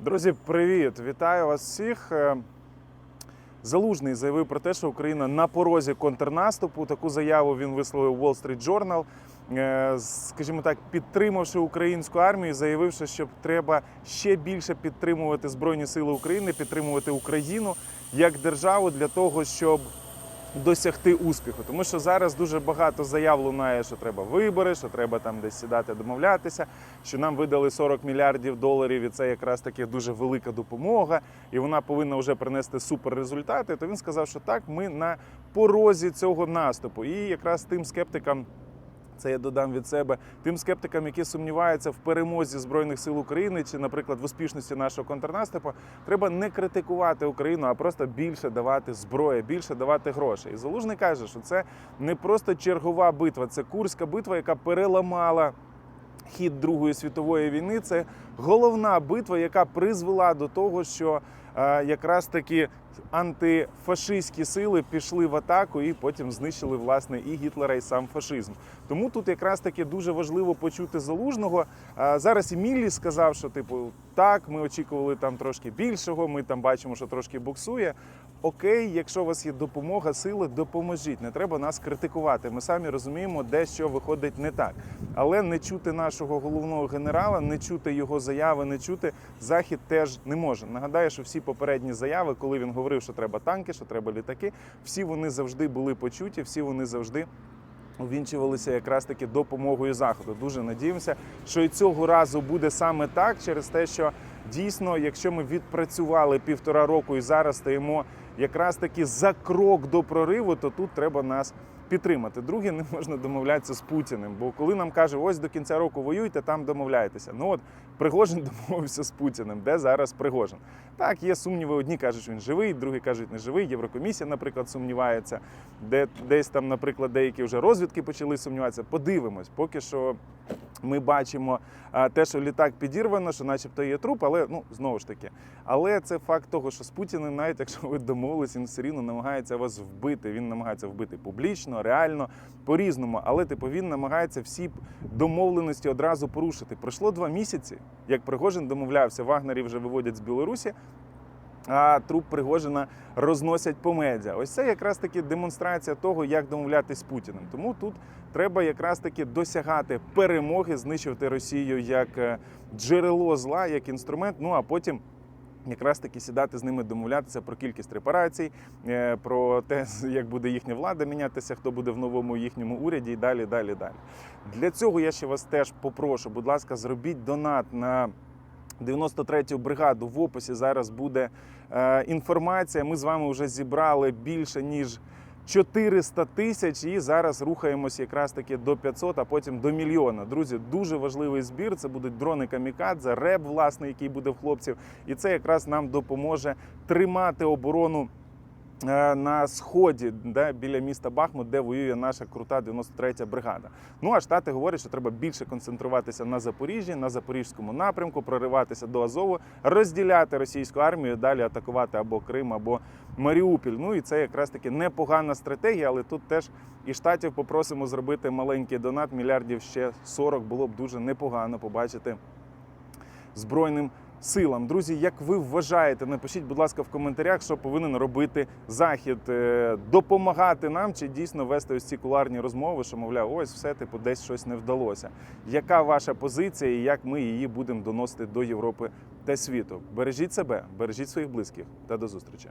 Друзі, привіт! Вітаю вас всіх. Е, Залужний заявив про те, що Україна на порозі контрнаступу. Таку заяву він висловив Wall Street Journal. Е, Скажімо так, підтримавши українську армію, заявивши, що треба ще більше підтримувати Збройні Сили України, підтримувати Україну як державу для того, щоб досягти успіху. Тому що зараз дуже багато заяв лунає, що треба вибори, що треба там десь сідати, домовлятися, що нам видали 40 мільярдів доларів, і це якраз таки дуже велика допомога, і вона повинна вже принести суперрезультати. То він сказав, що так, ми на порозі цього наступу. І якраз тим скептикам. Це я додам від себе тим скептикам, які сумніваються в перемозі збройних сил України чи, наприклад, в успішності нашого контрнаступу, треба не критикувати Україну, а просто більше давати зброї, більше давати грошей. І Залужний каже, що це не просто чергова битва, це курська битва, яка переламала. Хід Другої світової війни це головна битва, яка призвела до того, що е, якраз таки антифашистські сили пішли в атаку і потім знищили власне і Гітлера, і сам фашизм. Тому тут якраз таки дуже важливо почути залужного. Е, зараз і Міллі сказав, що типу так, ми очікували там трошки більшого. Ми там бачимо, що трошки буксує. Окей, якщо у вас є допомога, сили, допоможіть. Не треба нас критикувати. Ми самі розуміємо, де що виходить не так. Але не чути нашого головного генерала, не чути його заяви, не чути захід теж не може. Нагадаю, що всі попередні заяви, коли він говорив, що треба танки, що треба літаки, всі вони завжди були почуті, всі вони завжди. Увінчувалися якраз таки допомогою заходу. Дуже надіємося, що і цього разу буде саме так, через те, що дійсно, якщо ми відпрацювали півтора року і зараз стоїмо якраз таки за крок до прориву, то тут треба нас підтримати. Друге, не можна домовлятися з Путіним. Бо коли нам каже, ось до кінця року воюйте, там домовляйтеся. Ну от Пригожин домовився з Путіним. Де зараз Пригожин? Так, є сумніви. Одні кажуть, що він живий, другі кажуть, не живий. Єврокомісія, наприклад, сумнівається. Де десь там, наприклад, деякі вже розвідки почали сумніватися. Подивимось, поки що. Ми бачимо те, що літак підірвано, що, начебто, є труп, але ну знову ж таки. Але це факт того, що з Путіним, навіть якщо ви домовились, він все рівно намагається вас вбити. Він намагається вбити публічно, реально, по-різному. Але типу він намагається всі домовленості одразу порушити. Пройшло два місяці, як Пригожин домовлявся, вагнерів вже виводять з Білорусі. А труп Пригожина розносять по медіа. Ось це якраз таки демонстрація того, як домовлятись з Путіним. Тому тут треба якраз таки досягати перемоги, знищувати Росію як е, джерело зла, як інструмент. Ну а потім. Якраз таки сідати з ними домовлятися про кількість репарацій, е, про те, як буде їхня влада мінятися, хто буде в новому їхньому уряді і далі, далі, далі. Для цього я ще вас теж попрошу, будь ласка, зробіть донат на 93-ю бригаду. В описі зараз буде е, інформація. Ми з вами вже зібрали більше ніж 400 тисяч, і зараз рухаємося якраз таки до 500, а потім до мільйона. Друзі, дуже важливий збір. Це будуть дрони камікадзе, реб, власне, який буде в хлопців, і це якраз нам допоможе тримати оборону. Е, На сході, де біля міста Бахмут, де воює наша крута 93-я бригада. Ну а штати говорять, що треба більше концентруватися на Запоріжжі, на запорізькому напрямку, прориватися до Азову, розділяти російську армію, далі атакувати або Крим, або Маріуполь. Ну і це якраз таки непогана стратегія, але тут теж і штатів попросимо зробити маленький донат. Мільярдів ще 40 було б дуже непогано побачити збройним силам. Друзі, як ви вважаєте, напишіть, будь ласка, в коментарях, що повинен робити захід, Е, допомагати нам чи дійсно вести ось ці куларні розмови, що мовляв, ось все типу десь щось не вдалося. Яка ваша позиція і як ми її будемо доносити до Європи та світу? Бережіть себе, бережіть своїх близьких та до зустрічі.